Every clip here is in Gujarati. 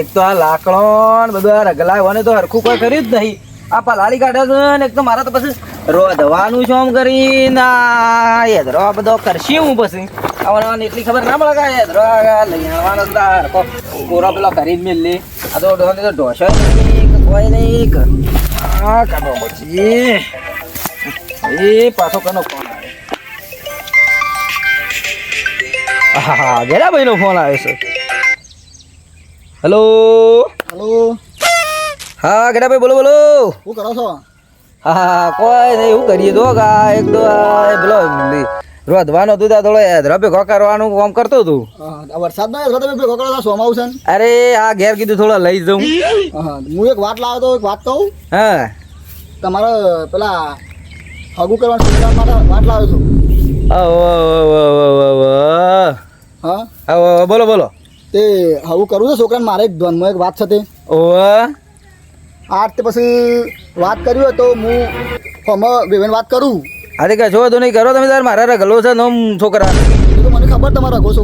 એક તો આ લાકડો બધું આ રગલા હોય તો હરખું કોઈ કર્યું જ નહીં. આ પલાળી કાઢે છે ને, એક તો મારા તો પછી રોધવાનું છે આમ કરીને. હેદરો આ બધો કરશી હું પછી. આવવાનું એટલી ખબર ના મળે કે હેદરો લઈ આવવાનો હરખો કોરો પેલો કરી જ મેલી. આ તો તો ઢોસો કોઈ નહીં આ કાઢો પછી. એ પાછો કનો ફોન? હા ગેલા ભાઈનો ફોન આવ્યો છે. હેલો હલો હા ગેડા ભાઈ બોલો બોલો. શું કરો છો? હા હા કોઈ નહીં એવું કરીએ? તો કા એક તો પેલો રોધવાનો હતું ત્યાં થોડો રબે ઘો કરવાનું કામ કરતો હા, આ વરસાદ નો તમે ભેગો કરો છે? અરે આ ઘેર કીધું થોડા લઈ જઉં. હા, હું એક વાત લાવ્યો તો એક વાત કહું? હા. તમારે પેલા હગું કરવાનું વાત લાવ્યો છું આવો, આવો, આવો, આવો. હા આવો, બોલો બોલો હગું કરવું છે છોકરાને મારે એક ધ્વનમાં એક વાત છે તે. ઓવે. આ તે પછી વાત કરી હોય તો હું ફોર્મ વેવેન વાત કરું. અરે કશો તો નહીં કરો તમે તાર મારા રગલો છે નોમ છોકરા. ખબર તમારા ઘોસો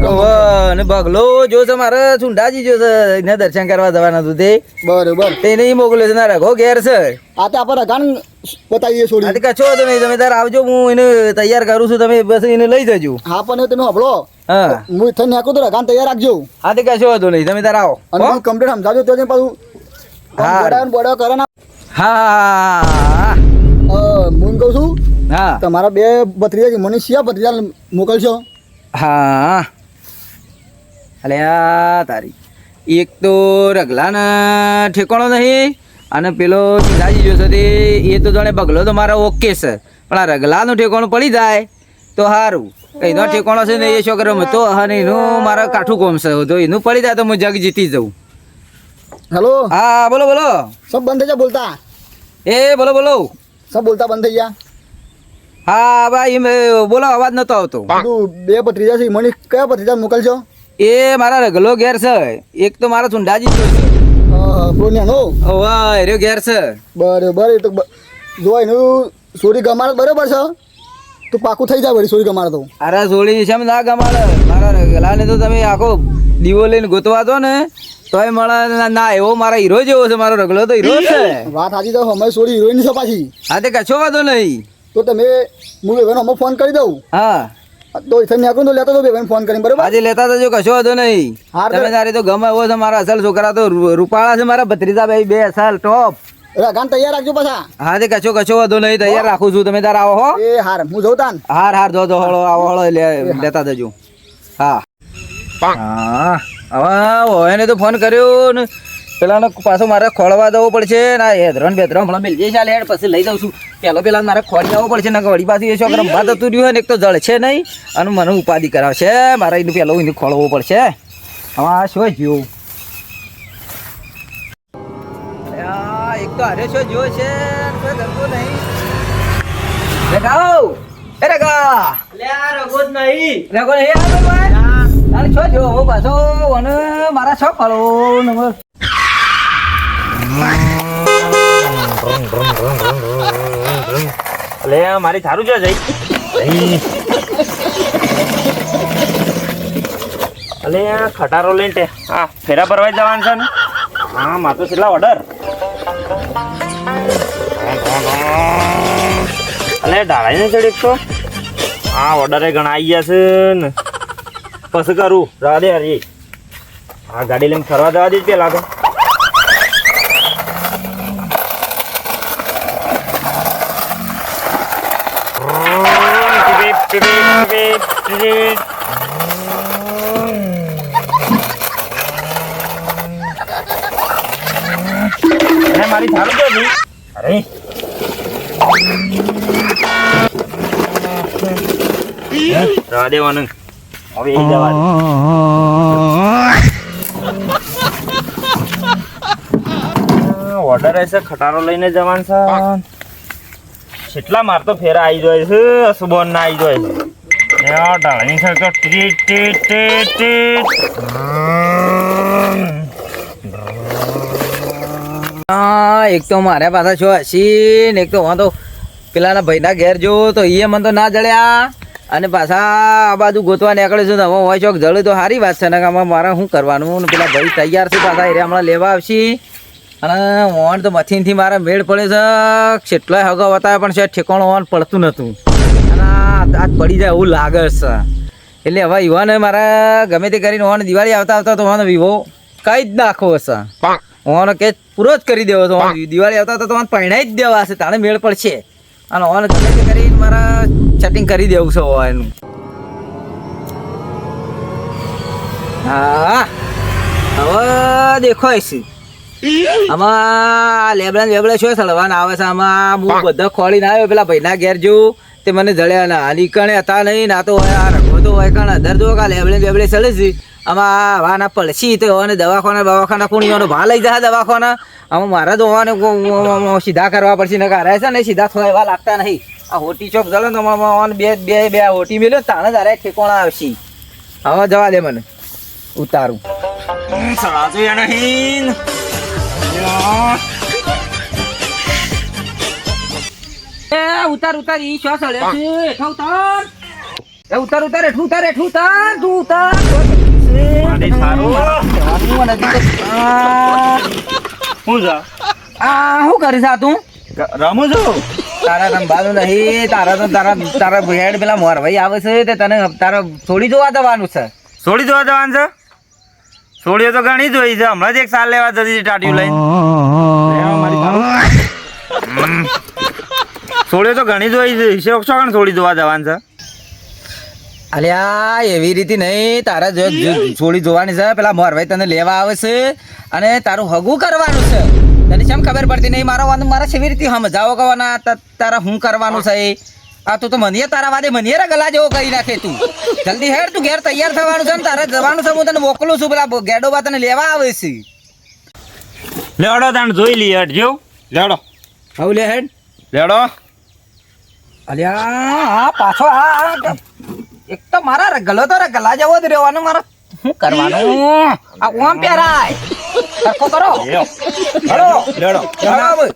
અને બગલો જો છે મારે સુંડાજી જો છે એને દર્શન કરવા જવાના તું તે. બરોબર. તે નહીં મોકલ્યો છે ના ઘો ઘેર છે. આ તો આપણે રગાન બતાવીએ છોડી. આ કચો તમે તમે તાર આવજો હું એને તૈયાર કરું છું તમે બસ એને લઈ જજો. હા પણ તમે હબળો હા. હું થઈને નાખું તો રગાન તૈયાર રાખજો. આજે કશો વાંધો નહીં તમે તાર આવો. અને હો? હું કમ્પ્લીટ સમજાવજો તો પાછું હા. બોડાવ કરે ના. હા હું કહું છું હા. તમારા બે ભત્રીજા છે મને શિયા ભત્રીજા મોકલશો? હા. અલ્યા તારી. એક તો રગલાના ઠેકાણો નહીં અને પેલો સીધાજી જોશો તે એ તો જાણે બગલો તો મારો ઓકે છે. પણ આ રગલાનું ઠેકાણું પડી જાય તો સારું એનો ઠેકાણો છે ને એ છોકરો તો અને એનું મારા કાઠું કોમ છે. તો એનું પડી જાય તો હું જગ જીતી જાઉં. હેલો? હા બોલો બોલો. સબ બંધ થઈ જા બોલતા. એ બોલો બોલો. સબ બોલતા બંધ થઈ ગયા હા ભાઈ બોલો અવાજ નતો આવતો. બે ભત્રીજા છે મણી કયા ભત્રીજા મોકલજો એ મારા રગલો ઘેર છે. એક તો મારા સુંડાજી છે. ઓવા એર્યો ઘેર છે. બરોબર એ તો બ- જો સોરી ગમાડ બરોબર છે? તો પાકું થઈ જાય વળી સોરી ગમાડ તો. અરે સોળી છે ના ગમાડે. મારા રગલાને તો તમે આખો દીવો લઈને ગોતવા દો ને તોય મળે ના- ના એવો મારા હીરો જેવો છે મારો રગલો તો હીરો છે. વાત સાચી તો અમે સોરી હિરોઈન છે પાછી. હા તે કશો વાંધો નહીં. તો તમે હું અમે ફોન કરી દઉં. હા. તો ઇથે નાખું તો લેતો તો બેભાઈ ફોન કરીને બરોબર? આજે લેતા તો જો કશો હતો નહીં. હા તમે તારે તો ગમે એવો છે મારા અસલ છોકરા તો રૂપાળા છે મારા ભત્રીજા ભાઈ બે અસલ ટોપ રગાન તૈયાર રાખજો પાછા. હા તે કશો કશો વધુ નહીં તૈયાર રાખું છું. તમે તાર આવો હો. એ હાર હું જોઉં તાન. હાર હાર જો જો હળો આવો હળો લે- લેતા જજો. હા. હા. હવે એને તો ફોન કર્યો ને. પેલાનો પાછો મારે ખોળવા દેવો પડશે ને આ બેદરણ બેદરો હમણાં મિલ ચાલે હેડ પછી લઈ જાઉં છું. પેલો પેલા મારે ખોળી આવવો પડશે ને વળી પાછી એ છોકરા રમવા જતું રહ્યું હોય ને એક તો જળ છે નહીં અને મને ઉપાધિ કરાવશે. મારે એનું પેલો એને ખોળવો પડશે. હા શું જોયું એક તો હારે શું જોયો છે? કોઈ ગમતું નહીં. રેગાઓ એ રેગા રેગો નહીં. આવ્યો ભાઈ અરે છો જો પાછો અને મારા છો ફળો નંબર અલે મારી થારું જો જઈ અલે ખટારો લઈને તે. હા. ફેરા ભરવા જવાનું છે ને? હા માં તો કેટલા ઓર્ડર અલે ઢાળાઈ ને ચડી તો? હા ઓર્ડરે ઘણા આવી ગયા છે ને. પછી કરું. રાધે હરી. હા ગાડી લઈને ફરવા જવા દે પેલા તો અરે મારી થાળું તો. અરે રવા દેવાનું હવે એ જવા દે. ઓર્ડર હશે, ખટારો લઈને જવાનું છે કેટલા માર તો ફેરા આવી જાય છે સુબોન ના આવી જાય છે. ઢાળની છે તો ટીટ ટીટ ટીટ ટીટ. હા એક તો મારે પાછા છો હસી ને એક તો હું તો પેલાના ભાઈના ઘેર જો તો એ મને તો ના જળ્યા અને પાછા આ બાજુ ગોતવા નીકળે છે હવે હોય ચોક જળે તો સારી વાત છે ને કે આમાં મારે શું કરવાનું? પેલા ભાઈ તૈયાર છે પાછા એ હમણાં લેવા આવશે. અને ઓન તો મથીનથી મારે મેળ પડે છે. કેટલાય હગો બતાવે પણ છે, ઠેકાણું ઓન પડતું નહોતું અને આ પડી જાય એવું લાગે છે. એટલે હવે યુવાને મારે ગમે તે કરીને ઓન દિવાળી આવતા આવતા તો ઓન વિવો કઈ જ નાખવો હશે ઓન કે પૂરો જ કરી દેવો તો દિવાળી આવતા હતા તો ઓન પહેણાઈ જ દેવા હશે તાણે મેળ પડશે. અને ઓન ગમે તે કરીને મારે સેટિંગ કરી દેવું છે એનું હા. હવે દેખો છે આમાં લેબડા લેબડા શું સળવાના આવે છે? આમાં હું બધા ખોળીને આવ્યો પેલા ભાઈના ઘેર જેવું તે મને જળ્યા ના. આની કણે હતા નહીં ના તો હોય આ રઘો તો હોય કણ અધર જો કા લેબડે લેબડે સળે છે. આમાં વાના પડશી તો અને દવાખાના દવાખાના કુણીઓનો ભા લઈ જાય દવાખાના. આમાં મારા તો હોવાને સીધા કરવા પડશે ને કારે છે ને સીધા થોડા એવા લાગતા નહીં. આ હોટી ચોક જલો ને તો ઓન બે બે બે હોટી મેલ્યો તાણે તારે ઠેકોણા આવશે. હવે જવા દે મને. ઉતારું. સળાતું નહીં. એ ઉતાર ઉતાર ઈ શ્વાસ હળે છે. ઉતાર. એ ઉતાર ઉતાર હેઠું ઉતાર હેઠું ઉતાર. તું ઉતાર. મારે હું છે આ શું કરીશ આ તું? રમું છું તારા રમવાનું નહીં તારા તો તારા તારા ભેડ પેલા મોરભાઈ આવે છે તે તને તારા છોડી જોવા જવાનું છે. છોડી જોવા જવાનું છે? છોડીઓ તો ઘણી જોઈ છે. હમણાં જ એક સાલ લેવા જતી હતી ટાટીઓ લઈને. મારી. છોડીઓ તો ઘણી જોઈ છે. શોખ કણ છોડી જોવા જવાનું છે. અલ્યા એવી રીતે નહીં. તારા જો છોડી જોવાની છે. પેલા મોરભાઈ તને લેવા આવે છે અને તારું હગું કરવાનું છે. તને કેમ ખબર પડતી નહીં? મારો વાંધો મારે કેવી રીતે સમજાવો કવાના તારા હું કરવાનું છે આ તું તો મનીએ તારા વાદે મનીએ રે ગલા જેવો કરી નાખે તું. જલ્દી હેડ તું ઘેર તૈયાર થવાનું છે ને તારે જવાનું છે હું તને મોકલું છું પેલા ગેડોબા તને લેવા આવે છે. લેડો તને જોઈ લઈએ હટજો લેડો. હવે લે હેડ. લેડો. અલ્યા આ પાછો આ આ- એક તો મારા ર- ગલો તો ર- ગલા જેવો જ રહેવાનો મારા શું કરવાનું? આ ઓમ પહેરાય. સરખો કરો. લેડો. હેડો. લેવડો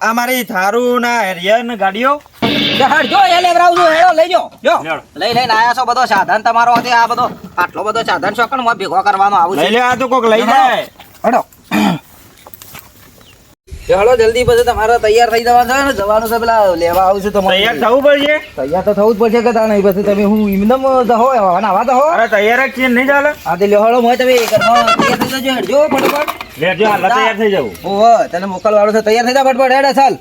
આ મારી થારું ના હેરિયર ગાડીઓ. હેડ જો એ લેવરાવું હેડો લઈ જો જો. લઈ લઈને આયા છો બધો સાધન તમારો હતી આ બધો આટલો બધો સાધન શોકણમાં ભેગો કરવાનો આવું લઈ લે આ તો કોક લઈ જાય. હેડો. જલ્દી પછી તમારે તૈયાર થઈ જવાનું છે ને? જવાનું છે પેલા લેવા આવું છું તમારે. તૈયાર થવું પડશે? તૈયાર તો થવું જ પડશે કે નહીં પછી તમે હું જહો અરે તૈયાર જ નહીં ચાલે? આ તે મોય તમે તૈયાર થઈ જજો હેડજો ફટાફટ. લેજો હાલ તૈયાર થઈ જવું ઓહો તને મોકલવાળો છે તૈયાર થઈ જા ફટફટ હેડ ચાલ.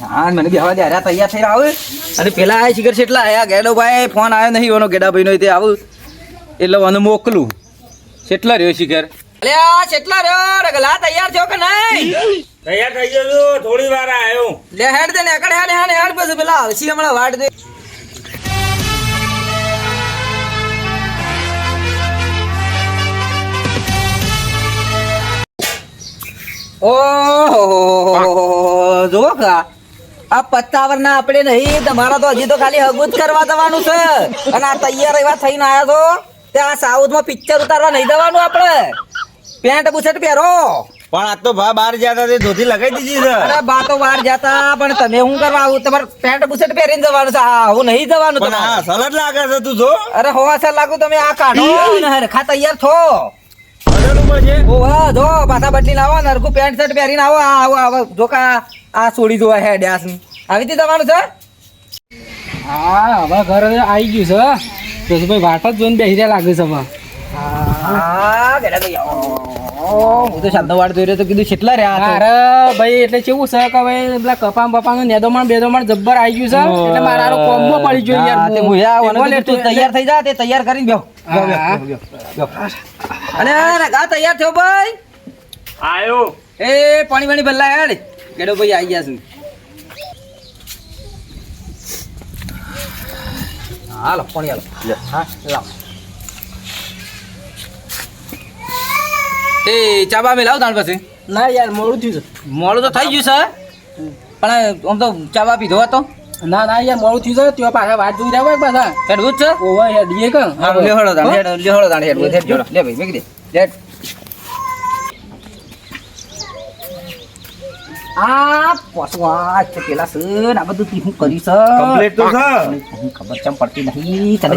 હા મને બેહવા દે અરે તૈયાર થઈને આવે. અને પેલા આ શિખર છેટલા આયા ગેડો ભાઈ ફોન આવ્યો નહીં ઓનો ગેડા ભાઈ નો તે આવું. એટલે મને મોકલું. છેટલા રહ્યો શિખર. અલે આ છેટલા રહ્યો રગલા તૈયાર થયો કે નહીં? તૈયાર થઈ જજો થોડી વાર આવ્યો લે હેડ દે ને એકડ હેડ હેડ હેડ પછી પેલા આવશી હમણાં વાટ દે. ઓહો જોવો કા. આ પત્તાવર ના આપણે નહીં તમારા તો હજી તો ખાલી હગું કરવા દેવાનું છે. અને આ તૈયાર એવા થઈને આયા છો ત્યાં સાઉથમાં પિક્ચર ઉતારવા નહીં દેવાનું આપણે. પેન્ટ બુશર્ટ પહેરો. પણ આ તો ભા બહાર જતા તે ધોતી લગાઈ દીધી છે. અરે બા તો બહાર જતા પણ તમે શું કરવા આવું? તમારે પેન્ટ બુશર્ટ પહેરીને જવાનું છે. આ હું નહીં જવાનું પણ આ સલડ લાગે છે તું જો. અરે હો સર લાગુ તમે આ કાઢો ને હરખા તૈયાર થો. ઓહો જો પાછા બદલી લાવો ને પેન્ટ શર્ટ પહેરીને આવો. આ આવો આવો જો કા આ છોડી જોવા હે ડ્યાસ આવી તી તમારું છે? હા હવે ઘર આવી ગયું છે. તો ભાઈ વાટ જ જોઈને બેસી રહ્યા લાગે છે હવે. હા ગેડા ભાઈ હું તો શબ્દ વાળ જોઈ રહ્યો તો કીધું કેટલા રહ્યા અરે ભાઈ એટલે કેવું છે કે ભાઈ પેલા કપામ બપાનું નેદોમણ બેદોમણ જબ્બર આવી ગયું છે. એટલે મારા કોમ્બો પડી ગયો તે યાર તું તૈયાર થઈ જા તે તૈયાર કરીને બેહો. અને રગા તૈયાર થયો ભાઈ. આયો. એ પાણી પાણી ભલ્લા હેડ. ગેડો ભાઈ આવી ગયા છું? હાલો પાણી હાલો હા લાવ એ ચાબા મે લાવ તાણ પછી ના યાર મોડું થયું છે. મોડું તો થઈ ગયું છે પણ આમ તો ચાબા પીધો હતો. ના ના યાર મોડું થયું છે ત્યાં પાછા વાત જોઈ રહ્યા હોય પાછા? હેડવું જ છે. ઓવર હેડીએ કે હા લેહળો તાણ હેડ લેહળો તાણ હેડ હેડ લે ભાઈ મેકી દે. આ પોસવા છે પેલા સર આ બધું તી હું કરી તો. ખબર ચમ પડતી નહીં. તને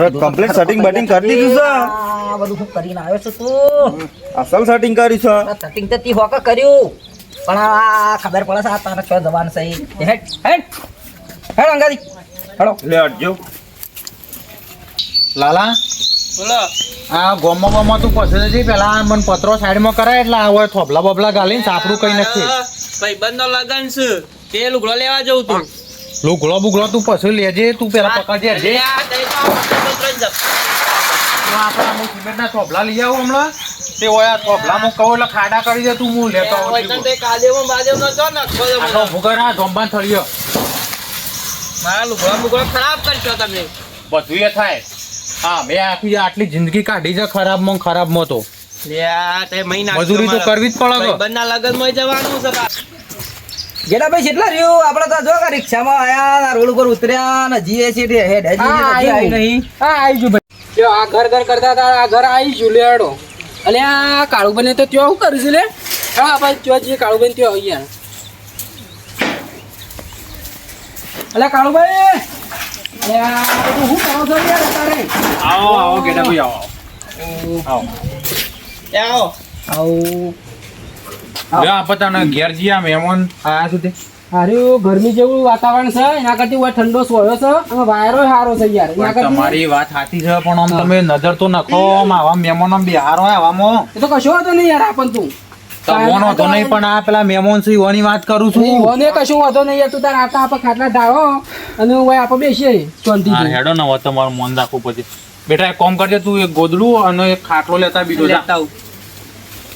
બેટિંગ કરી દીધું. આ બધું હું કરીને આવ્યો છું તું. અસલ સેટિંગ કરી છે. સેટિંગ તો તી હોક કર્યું. પણ આ ખબર પડે છે આ તારા છો જવાન છે. હેડ હેડ. હેડ અંગારી હેડો. લે અડજો લાલા. બોલો. આ ગોમો ગોમો તું પસંદ જઈ પેલા મને પત્રો સાઈડમાં કરાય એટલે આ હોય થોભલા બોબલા ગાલીને સાપડું કઈ નથી. ભાઈ બંધો લગન છે. તે લુગડો લેવા જવું તું લુગડો બુગડો તું પછી લેજે તું પેલા પકડજે જે. આપણા અમુક સિમેન્ટના થોભલા લઈ આવું હમણાં. તે આ થોભલામાં કહો એટલે ખાડા કરી દે તું હું લેતો આવું છું. આટલો ભૂગર આ જોંબાન થળિયો. મારા લુગડો બુગડો ખરાબ કરશો તમે. બધું એ થાય. હા મેં આખી આટલી જિંદગી કાઢી છે ખરાબમાં ખરાબમાં તો. મજૂરી તો કરવી જ પડે કે. બંધના લગનમાં જવાનું છે પા. જેઠાભાઈ કેટલા રહ્યું? આપણે તો જો કે રિક્ષામાં આયા રોડ ઉપર ઉતર્યા ને જીએ છે તે હેડ. હજી નહીં. હા આવી ગયું ભાઈ. જો આ ઘર ઘર કરતા હતા આ ઘર આવી ગયું લેડો અલે આ કાળુબને તો ત્યાં શું કર્યું છું લે? હા ભાઈ ત્યાં જઈએ કાળુબેન ત્યાં આવી યાર. અલે કાળુભાઈ! અલે આ કરો છો યાર અત્યારે આવો આવો ગેડા ભાઈ આવો. આવો. આવો. આવું લે ઘેર જીયા મહેમાન આયા સુધી અરે ગરમી જેવું વાતાવરણ છે એના કરતી હોય ઠંડો સોયો છે. અને વાયરો સારો છે યાર. એના કરતી તમારી વાત સાચી છે પણ આમ તમે નજર તો નખો આમ આવા મહેમાનો બિહારો આવામાં. એ તો કશો હતો નહીં યાર આપણ તું. તમોનો તો નહીં પણ આ પેલા મહેમાન છે ઓની વાત કરું છું. ઓને કશું વાંધો નહીં તું તાર આતા આપણે ખાટલા ઢાળો અને હું આપણે બેસીએ હા હેડો ને હવે તમારું મન રાખવું પછી. બેટા એક કામ કરજે તું એક ગોદડું અને એક ખાટલો લેતા બીજો લેતા આવ.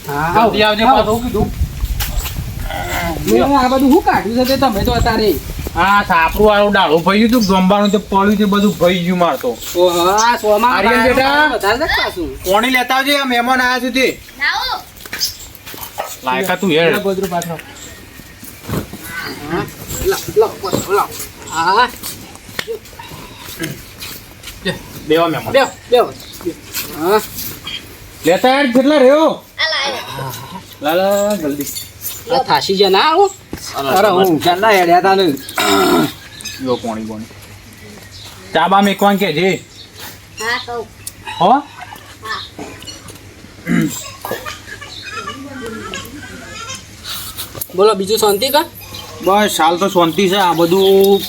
હા આવ, આવજે આવ. પાછું કીધું. મેં આ બધું હું કાઢ્યું છે તે તમે તો અત્યારે? આ સાપરું વાળું ડાળું ભઈ ગયું ગંબાનું તે પડ્યું તે બધું ભઈ ગયું મારતો ઓહો, આ સોમાં આર્યન બેટા. વધારે છે પાછું. કોણી લેતા આવજે આ મહેમાન આયા છે તે. લાયકા તું હેડ. ગોદરું પાથરો. દેવા. હા, લેતા હેડ કેટલા રહ્યો? લાલા જલ્દી. આ થાશી જ્યાં ના આવો અરે હું ચાલના હેડ્યા તા ને. જો કોણી કોણી. ચા બા મેકવાન કે જે? હા કહું. હો. બોલો બીજું શાંતિ કા? બસ હાલ તો શાંતિ છે. આ બધું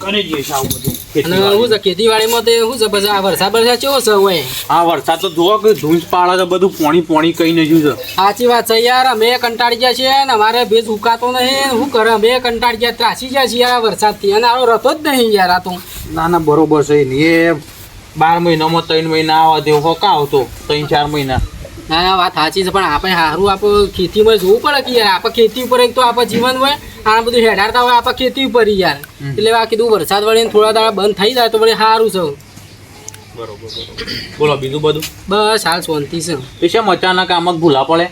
કરી જઈએ છે આવું બધું અને શું છે ખેતીવાડીમાં તે શું છે પછી આ વરસાદ વરસાદ કેવો છે હોય આ વરસાદ તો જોવો કે ધૂંસ પાડે છે બધું પોણી પોણી કઈ નહીં છે. સાચી વાત છે યાર અમે કંટાળી ગયા છીએ ને અમારે ભેજ ઉકાતો નહીં. શું કરે અમે કંટાળી ગયા ત્રાસી ગયા છીએ આ વરસાદથી. અને આવો રતો જ નહીં યાર આ તો. ના ના બરોબર છે. એ બાર મહિનામાં ત્રણ મહિના આવવા દેવો હો કા આવતો? ત્રણ ચાર મહિના. ના ના વાત સાચી છે પણ આપણે સારું આપણે ખેતીમાં જોવું પડે કે યાર આપણે ખેતી ઉપર એક તો આપણે જીવન હોય આ બધું હેડાડતા હોય આપણે ખેતી ઉપર યાર. એટલે આ કીધું વરસાદ વળીને થોડા દાડા બંધ થઈ જાય તો વળી સારું છે. બરોબર બોલો બીજું બધું? બસ હાલ શાંતિ છે. શેમ અચાનક આમાં ભૂલા પડે?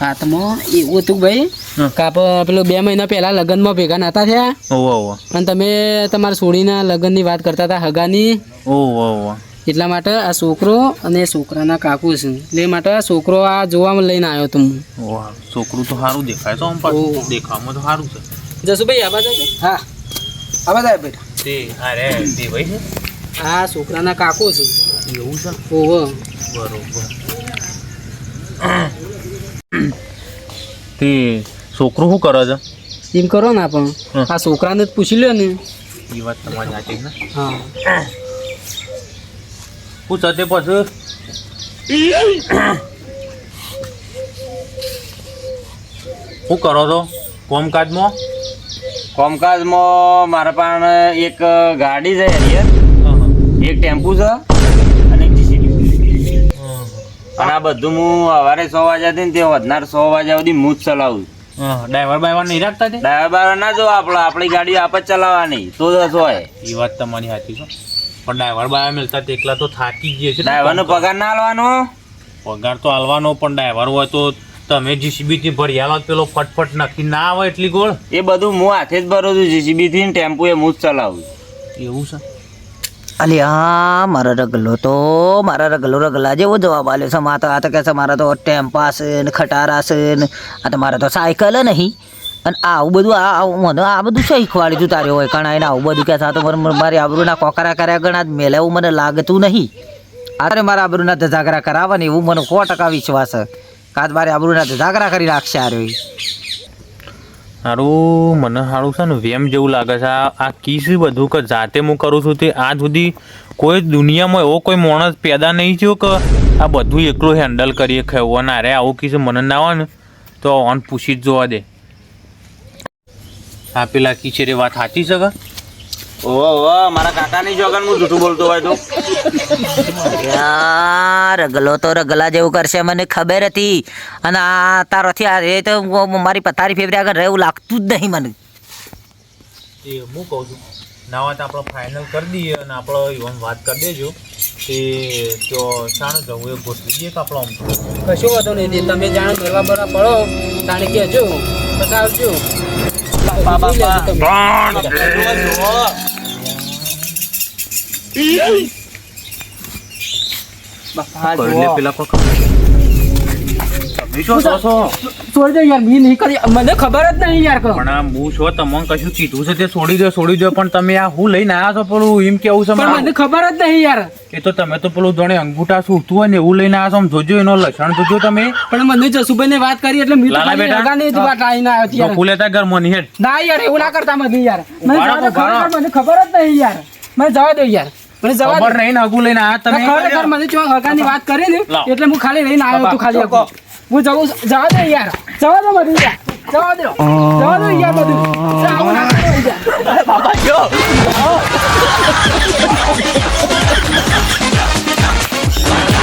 હાથમાં એવું હતું ભાઈ કાપ પેલો બે મહિના પહેલા લગ્નમાં ભેગા નતા થયા. અને તમે તમારા સોડીના લગ્નની વાત કરતા હતા હગાની. ઓહો ઓહો. એટલા માટે આ છોકરો અને છોકરાના કાકુ છે. એટલે એ માટે આ છોકરો આ જોવામાં લઈને આવ્યો તો હું. છોકરું તો સારું દેખાય તો આમ પાછું. દેખાવામાં તો સારું છે. જસુભાઈ ભાઈ બાજુ આવજો. હા. આવા જાય બેટા. તે અરે તે ભાઈ છે? આ છોકરાના કાકુ છે. એવું છે? ઓહો. બરોબર. તે છોકરો શું કરે છે? એમ કરો ને પણ. આ છોકરાને જ પૂછી લ્યો ને. એ વાત તમારી સાચી ને? હા. હું સાથે પછી શું કરો છો? કોમકાજમાં? કોમકાજમાં મારા પાસે એક ગાડી છે હેરિયર એક ટેમ્પુ છે અને એક જીસીબી. અને આ બધું હું સવારે સો વાગ્યાથી ને તે વધનાર સો વાગ્યા સુધી હું જ ચલાવું ડ્રાઈવર બાઈવર નહીં રાખતા ડ્રાઈવર બાઈવર ના જો આપણે આપણી ગાડી આપ જ ચલાવવાની તો દસ હોય. એ વાત તમારી સાચી છે. પણ ડ્રાઈવર બાઈવર મળતા તે એકલા તો થાકી ગયે છે ને. ડ્રાઈવરનો પગાર ના આલવાનો? પગાર તો હાલવાનો પણ ડ્રાઈવર હોય તો તમે જીસીબી થી ભરી આલો પેલો ફટફટ નક્કી ના આવે એટલી ગોળ? એ બધું હું હાથે જ ભરું છું જીસીબી થી ને ટેમ્પુ એ હું જ ચલાવું એવું છે? અલી હા મારા રગલો તો મારા રગલો રગલા જેવો જવાબ આલ્યો છે. મારા તો આ તો કહે છે મારા તો ટેમ્પા છે ને ખટારા છે ને આ તો મારા તો સાયકલ નહીં. અને આવું બધું, આ આ બધું શીખવાડી તું તારે હોય કણ એને આવું બધું કે તો મારે આબરૂના કોકરા કર્યા ગણા મેલે એવું મને લાગતું નહીં. અરે મારા આબરૂના ધજાગરા કરાવવા ને એવું મને સો ટકા વિશ્વાસ કાં મારે આબરૂના ધજાગરા કરી રાખશે આ સારું મને સારું છે ને વેમ જેવું લાગે છે. આ કીસ બધું કે જાતે હું કરું છું તે આજ સુધી કોઈ દુનિયામાં એવો કોઈ માણસ પેદા નહીં થયો કે આ બધું એકલું હેન્ડલ કરીએ ખેવું અને અરે આવું કીસ મને ના હોય ને તો ઓન પૂછી જ જોવા દે. આ પેલા કી રે વાત સાચી છે કે? ઓહો ઓહો મારા કાકાની જોગન હું જૂઠું બોલતો હોય તો. યાર રગલો તો રગલા જેવું કરશે મને ખબર હતી. અને આ તારોથી આ રે તો મારી પથારી ફેવરી આગળ રહેવું લાગતું જ નહીં મને. એ હું કહું છું ના વાત આપણે ફાઇનલ કરી દઈએ અને આપણો ઈવન વાત કરી દેજો તે તો શાણ જવું એ ગોઠવી દઈએ કે આપણે આમ. કશું વાંધો નહીં તમે જાણ કરવા બરા પડો. તાણે કહેજો પછી આવજો લેજો તમે. એટલે પેલા કોઈ તમે શું છો છો છોડી દે યાર મી નહીં કરી. મને ખબર જ નહીં યાર પણ આ હું છો તમને કશું કીધું છે તે છોડી દો છોડી દો પણ તમે આ હું લઈને આવ્યા છો પેલું? એમ કેવું છે મને ખબર જ નહીં યાર. એ તો તમે તો પેલું જાણે અંગૂઠા સૂતું હોય ને એવું લઈને આવ્યા છો જોજો એનો લક્ષણ જોજો તમે. પણ મને જસુભાઈ ને વાત કરી એટલે મી તો બેટા. ને વાત આવીને આવ્યો છે યાર બકુ ઘર મને હેડ. ના યાર એવું ના કરતા મને યાર. મને ખબર જ નહીં યાર. મને જવા દો યાર. મને જવા ખબર નહીં ને હગું લઈને આવ્યા તમે? ખરેખર મને જો હગાની વાત કરી ને એટલે હું ખાલી લઈને આવ્યો હતો ખાલી હગું. હું જવું જવા દો યાર. જવા દો બધું યાર. જવા દો. જવા દો યાર બધું. કરો યાર.